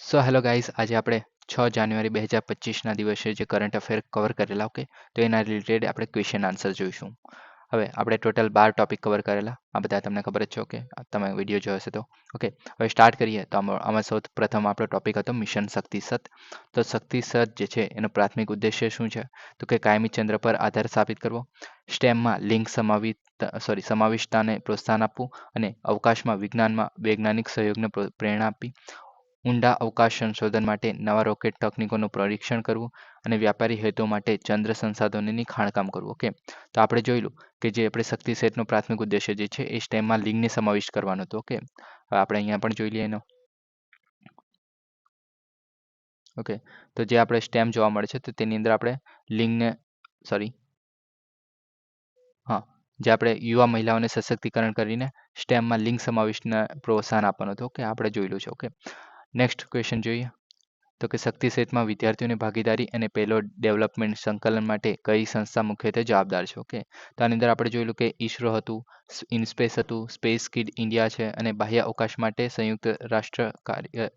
So hello guys આજે આપણે છ જાન્યુઆરી બે હજાર પચીસના દિવસે જે કરંટ અફેર કવર કરેલા ઓકે તો એના રિલેટેડ આપણે ક્વેશ્ચન આન્સર જોઈશું. હવે આપણે ટોટલ બાર ટોપિક કવર કરેલા, આ બધા તમને ખબર જ છે ઓકે તમે વીડિયો જોયો હશે તો ઓકે હવે સ્ટાર્ટ કરીએ, તો આમાં સૌ પ્રથમ આપણો ટોપિક હતો મિશન શક્તિસત. તો શક્તિસત જે છે, એનો પ્રાથમિક ઉદ્દેશ્ય શું છે? તો કે કાયમી ચંદ્ર પર આધાર સ્થાપિત કરવો, સ્ટેમમાં લિંક સમાવિત સોરી સમાવિષ્ટતાને પ્રોત્સાહન આપવું અને અવકાશમાં વિજ્ઞાનમાં વૈજ્ઞાનિક સહયોગને પ્રેરણા આપવી. ઊંડા અવકાશ સંશોધન માટે નવા રોકેટ તકનીકોનું પરીક્ષણ કરવું અને વ્યાપારી હેતુઓ માટે ચંદ્ર સંસાધનોની ખાણકામ કરવું, ઓકે? તો આપણે જોયેલું કે જે આપણે શક્તિ સેટનો પ્રાથમિક ઉદ્દેશ્ય જે છે એ સ્ટેમમાં લિંગને સમાવિષ્ટ કરવાનો હતો, ઓકે? હવે આપણે અહીંયા પણ જોઈ લઈએ એનો. ઓકે, તો જે આપણે સ્ટેમ જોવા મળે છે તો તેની અંદર આપણે લિંગને, સોરી, હા, જે આપણે યુવા મહિલાઓને સશક્તિકરણ કરીને સ્ટેમમાં લિંગ સમાવિષ્ટને પ્રોત્સાહન આપવાનું હતું, ઓકે? આપણે જોયેલું છે, ઓકે? નેક્સ્ટ ક્વેશ્ચન જોઈએ. તો કે શક્તિ સેટમાં વિદ્યાર્થીઓની ભાગીદારી અને પહેલો ડેવલપમેન્ટ સંકલન માટે કઈ સંસ્થા મુખ્યત્વે જવાબદાર છે? ઓકે તો આની અંદર આપણે જોયેલું કે ઈસરો હતું ઇનસ્પેસ હતું. સ્પેસ કિડ ઇન્ડિયા છે અને બાહ્ય અવકાશ માટે સંયુક્ત રાષ્ટ્ર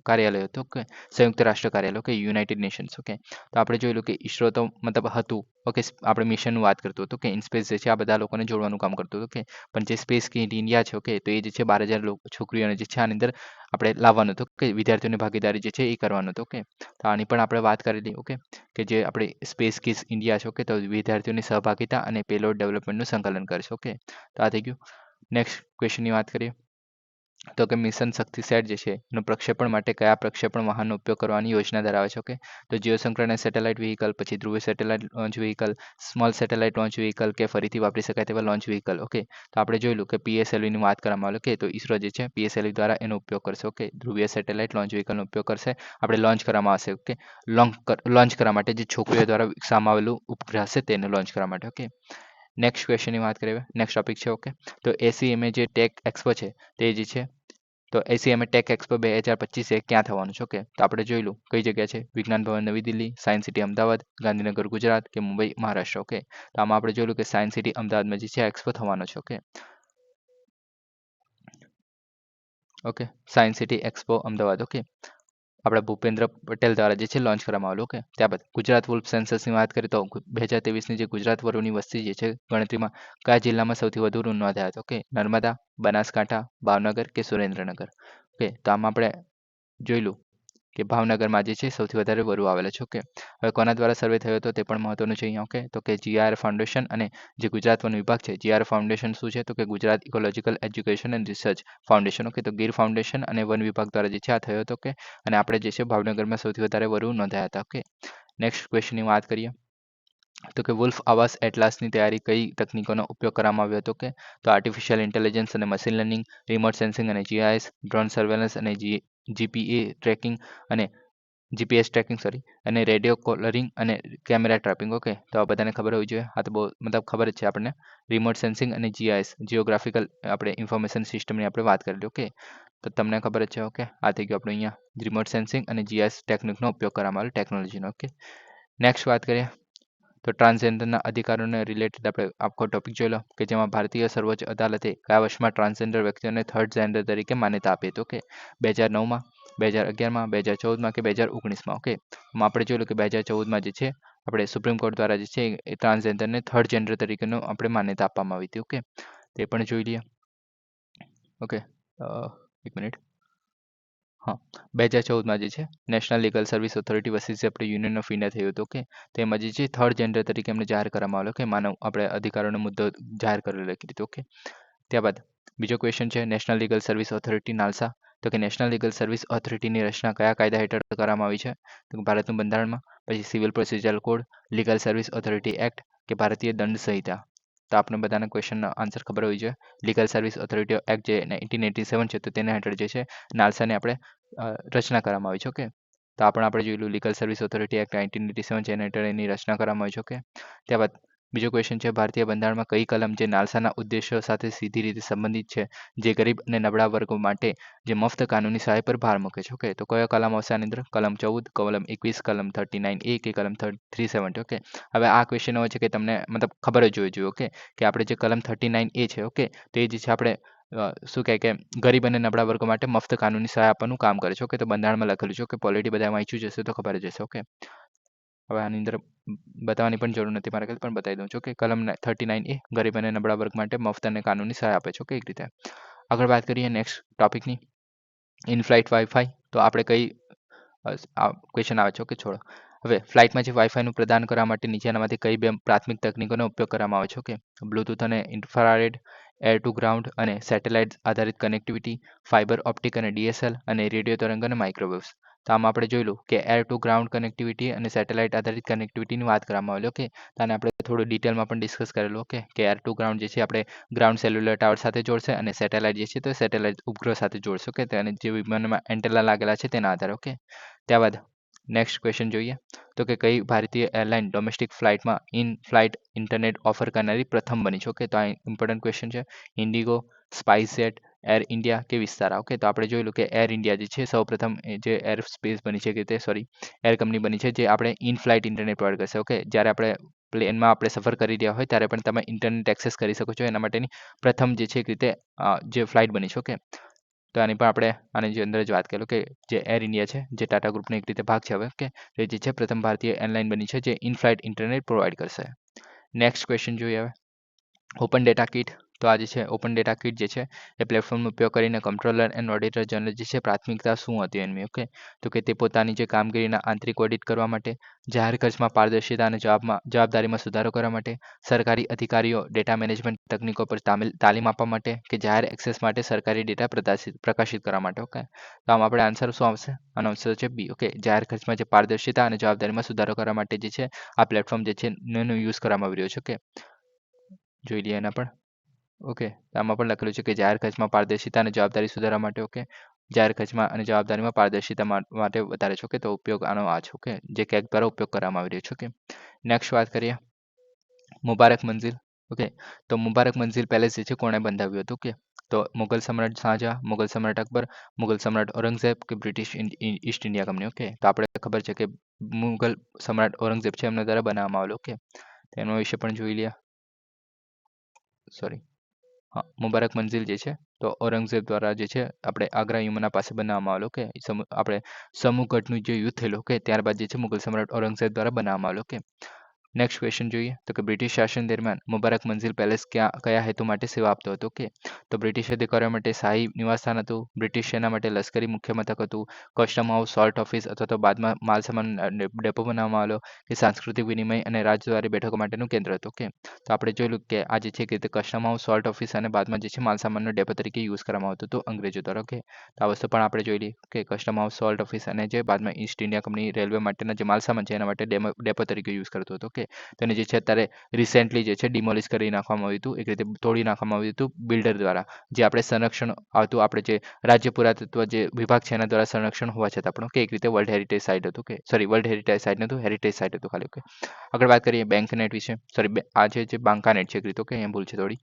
કાર્યાલય હતું ઓકે સંયુક્ત રાષ્ટ્ર કાર્યાલય ઓકે યુનાઇટેડ નેશન્સ ઓકે તો આપણે જોયેલું કે ઈસરો તો મતલબ હતું ઓકે આપણે મિશનનું વાત કરતું હતું કે ઇનસ્પેસ જે છે આ બધા લોકોને જોડવાનું કામ કરતું હતું ઓકે પણ જે સ્પેસ કિડ ઇન્ડિયા છે ઓકે તો એ જે છે બાર હજાર છોકરીઓને જે છે આની અંદર આપણે લાવવાનું હતું કે વિદ્યાર્થીઓની ભાગીદારી જે છે એ કરવાનું હતું ઓકે તો આની પણ આપણે વાત કરેલી ઓકે કે જે આપણે સ્પેસ કિસ ઇન્ડિયા છે ઓકે તો વિદ્યાર્થીઓની સહભાગિતા અને પેલોડ ડેવલપમેન્ટનું સંકલન કરશે ઓકે તો આ થઈ ગયું. નેક્સ્ટ ક્વેશ્ચનની વાત કરીએ. તો કે મિશન શક્તિ સેટ જે છે, એનું પ્રક્ષેપણ માટે કયા પ્રક્ષેપણ વાહનનો ઉપયોગ કરવાની યોજના ધરાવે છે? ઓકે તો જીઓ સંક્રમણ સેટેલાઇટ વ્હીકલ પછી ધ્રુવીય satellite launch vehicle small satellite launch vehicle કે ફરીથી વાપરી શકાય તેવા લોન્ચ વ્હીકલ ઓકે તો આપણે જોયેલું કે પીએસએલવીની વાત કરવામાં આવે. કે તો ઈસરો જે છે પીએસએલવી દ્વારા એનો ઉપયોગ કરશે. ઓકે ધ્રુવીય સેટેલાઇટ લોન્ચ વ્હીકલનો ઉપયોગ કરશે. આપણે લોન્ચ કરવામાં આવશે. ઓકે લોન્ચ કરવા માટે જે છોકરીઓ દ્વારા વિકસાવવામાં આવેલું ઉપગ્રહ હશે, તેને લોન્ચ કરવા માટે. ઓકે નેક્સ્ટ ક્વેશ્ચનની વાત કરીએ નેક્સ્ટ ટોપિક છે ઓકે તો એસીએમએ જે ટેક એક્સપો છે, તે જે છે, તો એસીએમએ ટેક એક્સપો બે હજાર પચીસે ક્યાં થવાનું છે ઓકે તો આપણે જોઈ લઉં કઈ જગ્યા છે. વિજ્ઞાન ભવન નવી દિલ્હી સાયન્સ સિટી અમદાવાદ, ગાંધીનગર, ગુજરાત કે મુંબઈ, મહારાષ્ટ્ર ઓકે તો આમાં આપણે જોયેલું કે સાયન્સ સિટી અમદાવાદમાં જે છે એક્સપો થવાનો છે okay okay science city expo Ahmedabad okay આપણા ભૂપેન્દ્ર પટેલ દ્વારા જે છે લોન્ચ કરવામાં આવેલું ઓકે ત્યારબાદ ગુજરાત વુલ્ફ સેન્સસની વાત કરીએ તો બે હજાર તેવીસની જે ગુજરાત વરુની વસ્તી જે છે, ગણતરીમાં કયા જિલ્લામાં સૌથી વધુ નોંધાયા હતા ઓકે નર્મદા, બનાસકાંઠા, ભાવનગર કે સુરેન્દ્રનગર ઓકે તો આમાં આપણે જોયેલું કે ભાવનગરમાં જે છે સૌથી વધારે વરુ આવેલા છે ઓકે હવે કોના દ્વારા સર્વે થયો હતો તે પણ મહત્વનું છે અહીંયા ઓકે તો કે જીઆર ફાઉન્ડેશન અને જે ગુજરાત વન વિભાગ છે જીઆર ફાઉન્ડેશન શું છે? તો કે Gujarat ecological education and research foundation okay તો ગીર ફાઉન્ડેશન અને વન વિભાગ દ્વારા જે છે આ થયો હતો કે અને આપણે જે છે ભાવનગરમાં સૌથી વધારે વરુ નોંધાયા હતા ઓકે નેક્સ્ટ ક્વેશ્ચનની વાત કરીએ. તો કે વુલ્ફ આવાસ એટલાસની તૈયારી કઈ તકનીકોનો ઉપયોગ કરવામાં આવ્યો હતો કે તો આર્ટિફિશિયલ ઇન્ટેલિજન્સ અને મશીન લર્નિંગ રિમોટ સેન્સિંગ અને જીઆઈએસ ડ્રોન સર્વેલન્સ અને જી જીપીએ ટ્રેકિંગ અને જીપીએસ ટ્રેકિંગ સોરી અને રેડિયો કોલરિંગ અને કેમેરા ટ્રેપિંગ ઓકે તો આ બધાને ખબર હોવી જોઈએ. આ તો બહુ, મતલબ ખબર જ છે આપણને. રિમોટ સેન્સિંગ અને જીઆઈએસ જીઓગ્રાફિકલ આપણે ઇન્ફોર્મેશન સિસ્ટમની આપણે વાત કરેલી ઓકે તો તમને ખબર જ છે ઓકે આ થઈ ગયું આપણે અહીંયા રિમોટ સેન્સિંગ અને જીઆઈએસ ટેકનિકનો ઉપયોગ કરવામાં આવેલો ટેકનોલોજીનો ઓકે નેક્સ્ટ વાત કરીએ. તો ટ્રાન્સજેન્ડરના અધિકારોને રિલેટેડ આપણે આખો ટોપિક જોઈ લો, કે જેમાં ભારતીય સર્વોચ્ચ અદાલતે કયા વર્ષમાં ટ્રાન્સજેન્ડર વ્યક્તિઓને થર્ડ જેન્ડર તરીકે માન્યતા આપી હતી ઓકે બે હજાર નવમાં, બે હજાર અગિયારમાં, બે હજાર ચૌદમાં કે બે હજાર ઓગણીસમાં ઓકે આપણે જોયું કે બે હજાર ચૌદમાં જે છે, આપણે સુપ્રીમ કોર્ટ દ્વારા જે છે, એ ટ્રાન્સજેન્ડરને થર્ડ જેન્ડર તરીકેનો આપણે માન્યતા આપવામાં આવી હતી ઓકે તે પણ જોઈ લઈએ ઓકે એક મિનિટ. હા, બે હજાર ચૌદમાં જે છે national legal service authority versus આપણે યુનિયન ઓફ ઇન્ડિયા થયું હતું કે તેમાં જે છે થર્ડ જેન્ડર તરીકે એમને જાહેર કરવામાં આવ્યો કે માનવ, આપણે અધિકારોનો મુદ્દો જાહેર કરેલો લખી દીધો ઓકે ત્યારબાદ બીજો ક્વેશ્ચન છે national legal service authority NALSA. તો કે નેશનલ લીગલ સર્વિસ ઓથોરિટીની રચના કયા કાયદા હેઠળ કરવામાં આવી છે? તો ભારતનું બંધારણમાં, પછી civil procedural code legal service authority act કે ભારતીય દંડ સંહિતા. તો આપણે બધાના ક્વેશ્ચનનો આન્સર ખબર હોવી જોઈએ. લીગલ સર્વિસ ઓથોરિટી એક્ટ જે નાઇન્ટીન એટી સેવન છે, તો તેના હેઠળ જે છે, નાલસાને આપણે રચના કરવામાં આવી છે ઓકે તો આપણે આપણે જોયેલું legal service authority act nineteen eighty seven છે, એના હેઠળ એની રચના કરવામાં આવી છે ઓકે ત્યારબાદ બીજો ક્વેશ્ચન છે, ભારતીય બંધારણમાં કઈ કલમ જે નાલસાના ઉદ્દેશો સાથે સીધી રીતે સંબંધિત છે, જે ગરીબ અને નબળા વર્ગો માટે જે મફત કાનૂની સહાય પર ભાર મૂકે છે? ઓકે તો કયો કલમ આવશે આની અંદર? કલમ ચૌદ, કલમ એકવીસ, કલમ થર્ટી નાઇન એ કે કલમ થ્રી સેવન્ટી ઓકે હવે આ ક્વેશ્ચન હોય છે કે તમને મતલબ ખબર જ જોઈ જોઈએ ઓકે કે આપણે જે કલમ થર્ટી નાઇન એ છે ઓકે તો એ જે છે આપણે શું કહે કે ગરીબ અને નબળા વર્ગો માટે મફત કાનૂની સહાય આપવાનું કામ કરે છે ઓકે તો બંધારણમાં લખેલું છે કે પોલિટી બધા વાંચ્યું જશે તો ખબર જ હશે ઓકે હવે આની અંદર બતાવવાની પણ જરૂર નથી મારે ખાલી પણ બતાવી દઉં છું કે કલમ થર્ટી નાઇન એ ગરીબ અને નબળા વર્ગ માટે મફત અને કાનૂની સહાય આપે છે ઓકે એક રીતે. આગળ વાત કરીએ નેક્સ્ટ ટોપિકની ઇન ફ્લાઇટ વાઈફાઈ તો આપણે કઈ ક્વેશ્ચન આવે છે ઓકે છોડો. હવે ફ્લાઇટમાં જે વાઈફાઈનું પ્રદાન કરવા માટે નીચેનામાંથી કઈ બે પ્રાથમિક તકનીકોનો ઉપયોગ કરવામાં આવે છે ઓકે બ્લૂટૂથ અને ઇન્ફ્રારેડ એર ટુ ગ્રાઉન્ડ અને સેટેલાઇટ આધારિત કનેક્ટિવિટી ફાઇબર ઓપ્ટિક અને ડીએસએલ અને રેડિયો તરંગ અને માઇક્રોવેવ્સ તો આમાં આપણે જોયેલું કે એર ટુ ગ્રાઉન્ડ કનેક્ટિવિટી અને સેટેલાઇટ આધારિત કનેક્ટિવિટીની વાત કરવામાં આવેલી ઓકે તો આને આપણે થોડું ડિટેલમાં પણ ડિસ્કસ કરેલું ઓકે કે એર ટુ ગ્રાઉન્ડ જે છે આપણે ગ્રાઉન્ડ સેલ્યુલર ટાવર સાથે જોડશે અને સેટેલાઇટ જે છે તો સેટેલાઇટ ઉપગ્રહ સાથે જોડશે ઓકે અને જે વિમાનમાં એન્ટેલા લાગેલા છે તેના આધારે ઓકે ત્યારબાદ નેક્સ્ટ ક્વેશ્ચન જોઈએ, તો કે કઈ ભારતીય એરલાઇન ડોમેસ્ટિક ફ્લાઇટમાં ઇન ફ્લાઇટ ઇન્ટરનેટ ઓફર કરનારી પ્રથમ બની છે ઓકે તો આ ઇમ્પોર્ટન્ટ ક્વેશ્ચન છે. ઇન્ડિગો સ્પાઇસજેટ એર ઇન્ડિયા કે વિસ્તારા ઓકે તો આપણે જોયેલું કે એર ઇન્ડિયા જે છે, સૌપ્રથમ જે એર સ્પેસ બની છે કે તે સોરી એર કંપની બની છે જે આપણે ઇન ફ્લાઇટ ઇન્ટરનેટ પ્રોવાઈડ કરશે ઓકે જ્યારે આપણે પ્લેનમાં આપણે સફર કરી રહ્યા હોય, ત્યારે પણ તમે ઇન્ટરનેટ એક્સેસ કરી શકો છો. એના માટેની પ્રથમ જે છે એક રીતે જે ફ્લાઇટ બની છે ઓકે તો આની પણ આપણે આની અંદર જ વાત કરેલું કે જે એર ઇન્ડિયા છે, જે ટાટા ગ્રુપનો એક રીતે ભાગ છે હવે કે તે જે છે, પ્રથમ ભારતીય એરલાઇન બની છે, જે ઇન ફ્લાઇટ ઇન્ટરનેટ પ્રોવાઈડ કરશે. નેક્સ્ટ ક્વેશ્ચન જોઈએ હવે. ઓપન ડેટા કિટ તો આ જે છે ઓપન ડેટા કિટ જે છે, એ પ્લેટફોર્મનો ઉપયોગ કરીને કંટ્રોલર એન્ડ ઓડિટર જનરલ જે છે પ્રાથમિકતા શું હતી એમની ઓકે તો કે તે પોતાની જે કામગીરીના આંતરિક ઓડિટ કરવા માટે, જાહેર ખર્ચમાં પારદર્શિતા અને જવાબમાં, જવાબદારીમાં સુધારો કરવા માટે, સરકારી અધિકારીઓ ડેટા મેનેજમેન્ટ તકનીકો પર તાલીમ આપવા માટે કે જાહેર એક્સેસ માટે સરકારી ડેટા પ્રકાશિત પ્રકાશિત કરવા માટે ઓકે તો આમ આપણે આન્સર શું આવશે? આનો આન્સર છે બી ઓકે જાહેર ખર્ચમાં જે પારદર્શિતા અને જવાબદારીમાં સુધારો કરવા માટે જે છે, આ પ્લેટફોર્મ જે છે એનો યુઝ કરવામાં આવી રહ્યો છે ઓકે જોઈ લઈએ એના પણ ઓકે આમાં પણ લખેલું છે કે જાહેર ખર્ચમાં પારદર્શિતા અને જવાબદારી સુધારવા માટે ઓકે જાહેર ખર્ચમાં અને જવાબદારીમાં પારદર્શિતા માટે વધારે છે ઓકે તો ઉપયોગ આનો આ છે ઓકે જે કેક દ્વારા ઉપયોગ કરવામાં આવી રહ્યો છે ઓકે નેક્સ્ટ વાત કરીએ. મુબારક મંઝિલ ઓકે તો મુબારક મંઝિલ પેલેસ જે છે કોણે બંધાવ્યું હતું ઓકે તો મુગલ સમ્રાટ શાહજહાં, મુગલ સમ્રાટ અકબર, મુગલ સમ્રાટ ઔરંગઝેબ કે British East India company okay તો આપણે ખબર છે કે મુઘલ સમ્રાટ ઔરંગઝેબ છે એમના દ્વારા બનાવવામાં આવેલો ઓકે તેનો વિશે પણ જોઈ લે સોરી મુબારક મંઝિલ જે છે, તો ઔરંગઝેબ દ્વારા જે છે, આપણે આગ્રા યુમના પાસે બનાવવામાં આવેલો કે આપણે સમૂહગઢનું જે યુદ્ધ થયેલું કે ત્યારબાદ જે છે, મુગલ સમ્રાટ ઔરંગઝેબ દ્વારા બનાવવામાં આવેલો ઓકે નેક્સ્ટ ક્વેશ્ચન જોઈએ. તો કે બ્રિટિશ શાસન દરમિયાન મુબારક મંઝિલ પેલેસ ક્યાં, કયા હેતુ માટે સેવા આપતો હતો? ઓકે. તો બ્રિટિશ અધિકારીઓ માટે શાહી નિવાસસ્થાન હતું. બ્રિટિશ સેના માટે લશ્કરી મુખ્ય મથક હતું. કસ્ટમ હાઉસ સોલ્ટ ઓફિસ અથવા તો બાદમાં માલ સામાન ડેપો બનાવવામાં આવેલો કે સાંસ્કૃતિક વિનિમય અને રાજદ્વારી બેઠકો માટેનું કેન્દ્ર હતું. ઓકે. તો આપણે જોયેલું કે આ જે છે કે કસ્ટમ હાઉસ સોલ્ટ ઓફિસ અને બાદમાં જે છે માલ સામાનનો ડેપો તરીકે યુઝ કરવામાં આવતું હતું અંગ્રેજો દ્વારા. ઓકે. તો આ વસ્તુ પણ આપણે જોઈ લઈએ કે કસ્ટમ હાઉસ સોલ્ટ ઓફિસ અને જે બાદમાં ઈસ્ટ ઇન્ડિયા કંપની રેલવે માટેના જે માલ સામાન છે એના માટે ડેમો, ડેપો તરીકે યુઝ કરતો હતો. હતું ઓકે તેને જે છે અત્યારે રિસેન્ટલી જે છે ડિમોલિશ કરી નાખવામાં આવ્યું હતું, એક રીતે તોડી નાખવામાં આવ્યું હતું બિલ્ડર દ્વારા, જે આપણે સંરક્ષણ આવતું આપણે જે રાજ્ય પુરાતત્વ જે વિભાગ છે એના દ્વારા સંરક્ષણ હોવા છતાં પણ કે એક રીતે વર્લ્ડ હેરિટેજ સાઇટ હતું કે સોરી વર્લ્ડ હેરિટેજ સાઇટ નહોતું હેરિટેજ સાઇટ હતું ખાલી, ઓકે. આગળ વાત કરીએ બેંક નેટ વિશે સોરી આ જે જે બાંકા નેટ છે એક રીતે, ઓકે અહીંયા ભૂલ છે થોડી.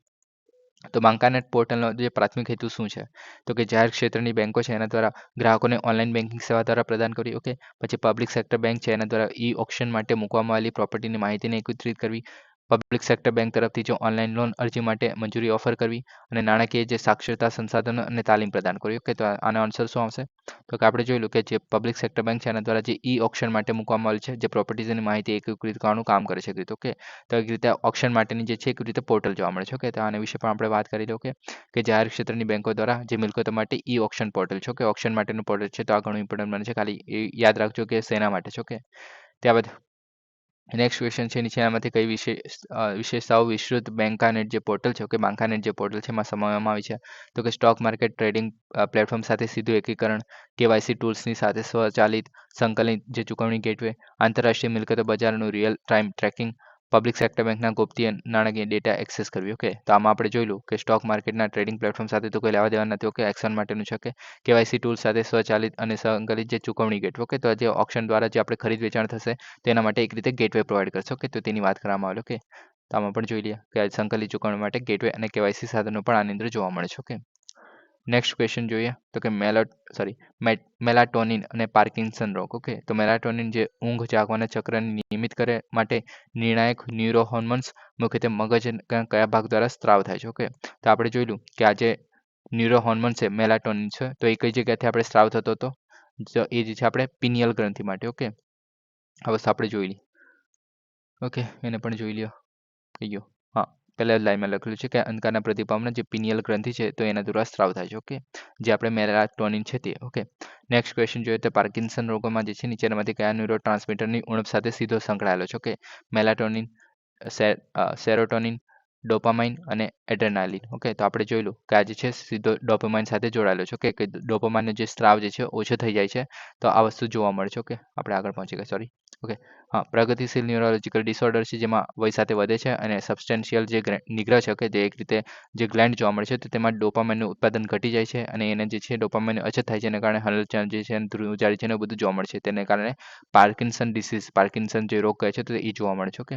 તો બાંકાનેટ પોર્ટલનો જે પ્રાથમિક હેતુ શું છે? તો કે જાહેર ક્ષેત્રની બેંકો છે, એના દ્વારા ગ્રાહકોને ઓનલાઈન બેન્કિંગ સેવા દ્વારા પ્રદાન કરવી ઓકે પછી પબ્લિક સેક્ટર બેંક છે, એના દ્વારા ઈ ઓપ્શન માટે મૂકવામાં આવેલી પ્રોપર્ટીની માહિતીને એકત્રિત કરવી પબ્લિક સેક્ટર બેંક તરફથી જો ઓનલાઈન લોન અરજી માટે મંજૂરી ઓફર કરવી અને નાણાકીય જે સાક્ષરતા સંસાધનો અને તાલીમ પ્રદાન કરવી ઓકે તો આનો આન્સર શું આવશે? તો કે આપણે જોયેલું કે જે પબ્લિક સેક્ટર બેંક છે, એના દ્વારા જે ઈ ઓપ્શન માટે મૂકવામાં આવેલ છે, જે પ્રોપર્ટીઝની માહિતી એકીકૃત કરવાનું કામ કરે છે રીતે ઓકે તો એક રીતે ઓપ્શન માટેની જે છે, એક રીતે પોર્ટલ જોવા મળે છે ઓકે તો આના વિશે પણ આપણે વાત કરી લો કે કે જાહેર ક્ષેત્રની બેંકો દ્વારા જે મિલકતો માટે ઈ ઓપ્શન પોર્ટલ છે ઓકે ઓપ્શન માટેનું પોર્ટલ છે, તો આ ઘણું ઇમ્પોર્ટન્ટ બને છે. ખાલી યાદ રાખજો કે શેના માટે છે ઓકે ત્યારબાદ નેક્સ્ટ ક્વેશ્ચન છે નીચેનામાંથી કઈ વિશેષ વિશેષતાઓ વિસ્તૃત બેંકાનેટ જે પોર્ટલ છે ઓકે બાંકાનેટ જે પોર્ટલ છે, એમાં સમાવવામાં આવી છે. તો કે સ્ટોક માર્કેટ ટ્રેડિંગ પ્લેટફોર્મ સાથે સીધું એકીકરણ કેવાયસી ટૂલ્સની સાથે સ્વચાલિત સંકલિત જે ચૂકવણી ગેટવે આંતરરાષ્ટ્રીય મિલકતો બજારનું real time tracking public sector બેંકના ગોપનીય નાણાકીય ડેટા એક્સેસ કરવી ઓકે તો આમાં આપણે જોયેલું કે સ્ટોક માર્કેટના ટ્રેડિંગ પ્લેટફોર્મ સાથે તો કોઈ લેવા દેવા નથી ઓકે એક્શન માટેનું છે કે કેવાયસી ટૂલ સાથે સ્વચાલિત અને સંકલિત જે ચૂકવણી ગેટ ઓકે તો જે ઓપ્શન દ્વારા જે આપણે ખરીદ વેચાણ થશે, તેના માટે એક રીતે ગેટવે પ્રોવાઈડ કરશે ઓકે તો તેની વાત કરવામાં આવેલી ઓકે તો આમાં પણ જોઈ લઈએ કે સંકલિત ચૂકવણી માટે ગેટવે અને કેવાયસી સાધનો પણ આની અંદર જોવા મળે છે ઓકે નેક્સ્ટ ક્વેશ્ચન જોઈએ. તો કે મેલોટ સોરી મેલાટોનિન અને પાર્કિન્સન રોગ. ઓકે તો મેલાટોનિન જે ઊંઘ, જાગવાના ચક્રને નિયમિત કરે માટે નિર્ણાયક ન્યુરોહોર્મોન્સ, મુખ્યત્વે મગજ કયા ભાગ દ્વારા સ્ત્રાવ થાય છે. ઓકે તો આપણે જોયેલું કે આજે ન્યુરો હોર્મોન છે, મેલાટોનિન છે, તો એ કઈ જગ્યાથી આપણે સ્ત્રાવ થતો હતો? તો એ જે છે આપણે પિનિયલ ગ્રંથિ માટે. ઓકે વસ્તુ આપણે જોઈ લઈએ. ઓકે એને પણ જોઈ લ્યો. થઈ ગયો? હા. પહેલા લાઈનમાં લખેલું છે કે અંધકારના પ્રતિભાવના જે પિનિયલ ગ્રંથિ છે, તો એના દ્વારા સ્ત્રાવ થાય છે, ઓકે? જે આપણે મેલાટોનિન છે તે, ઓકે? નેક્સ્ટ ક્વેશ્ચન જોઈએ તો પાર્કિન્સન રોગોમાં જે છે, નીચેનામાંથી કયા ન્યુરો ટ્રાન્સમીટરની ઉણપ સાથે સીધો સંકળાયેલો છે, ઓકે? મેલાટોનિન સેરોટોનિન, ડોપામાઇન અને એડ્રેનાલિન, ઓકે? તો આપણે જોઈ લો કે આ જે છે, સીધો ડોપામાઇન સાથે જોડાયેલો છે, ઓકે? કે ડોપામાઇનનો જે સ્ત્રાવ જે છે, ઓછો થઈ જાય છે, તો આ વસ્તુ જોવા મળે છે, ઓકે? આપણે આગળ પહોંચી ગયા સોરી ઓકે. હા, પ્રગતિશીલ ન્યુરોલોજીકલ ડિસઓર્ડર છે, જેમાં વય સાથે વધે છે અને સબસ્ટેન્શિયલ જે નિગ્રહ છે કે જે એક રીતે જે ગ્લેન્ડ જોવા મળે છે, તો તેમાં ડોપામાઇનનું ઉત્પાદન ઘટી જાય છે અને એને જે છે ડોપામાઇનની અછત થાય છે, એના કારણે હલચલ જે છે ધ્રુજારી છે ને બધું જોવા મળે છે. તેને કારણે પાર્કિન્સન ડિસીઝ પાર્કિન્સન જે રોગ કહે છે, તો એ જોવા મળે છે, ઓકે.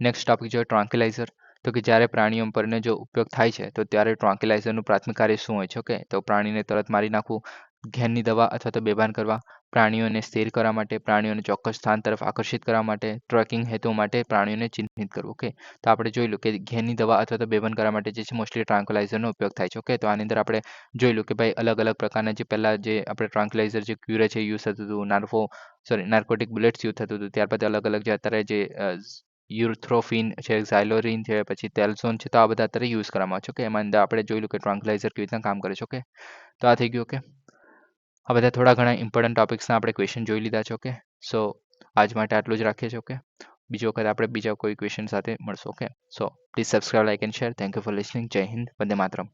નેક્સ્ટ ટોપિક જોઈએ ટ્રાન્કિલાઇઝર તો કે જ્યારે પ્રાણીઓ પરનો જો ઉપયોગ થાય છે, તો ત્યારે ટ્રાન્કિલાઇઝરનું પ્રાથમિક કાર્ય શું હોય છે, ઓકે? તો પ્રાણીને તરત મારી નાખવું ઘેનની દવા અથવા તો બેભાન કરવા, પ્રાણીઓને સ્થિર કરવા માટે, પ્રાણીઓને ચોક્કસ સ્થાન તરફ આકર્ષિત કરવા માટે, ટ્રેકિંગ હેતુ માટે પ્રાણીઓને ચિહ્નિત કરવું ઓકે તો આપણે જોઈ લો કે ઘેનની દવા અથવા તો બેભાન કરવા માટે જે છે મોસ્ટલી ટ્રાન્કલાઇઝરનો ઉપયોગ થાય છે ઓકે તો આની અંદર આપણે જોઈ લો કે ભાઈ અલગ અલગ પ્રકારના જે પહેલાં જે આપણે ટ્રાન્કલાઇઝર જે ક્યુરે છે યુઝ થતું હતું નાર્ફો સોરી નાર્કોટિક બુલેટ્સ યુઝ થતું હતું, ત્યારબાદ અલગ અલગ જે અત્યારે જે યુથ્રોફિન છે ઝાયલોરિન છે, પછી તેલસોન છે, તો આ બધા અત્યારે યુઝ કરવામાં આવે છે ઓકે એમાં અંદર આપણે જોઈ લો કે ટ્રાન્કલાઇઝર કેવી રીતના કામ કરે છે ઓકે તો આ થઈ ગયું ઓકે આ બધા થોડા ઘણા ઇમ્પોર્ટન્ટ ટોપિક્સના આપણે ક્વેશ્ચન જોઈ લીધા છે ઓકે સો આજ માટે આટલું જ રાખીએ છીએ ઓકે બીજો વખત આપણે બીજા કોઈ ક્વેશ્ચન સાથે મળશું okay so please subscribe like and share thank you for listening જય હિન્દ વંદે માતરમ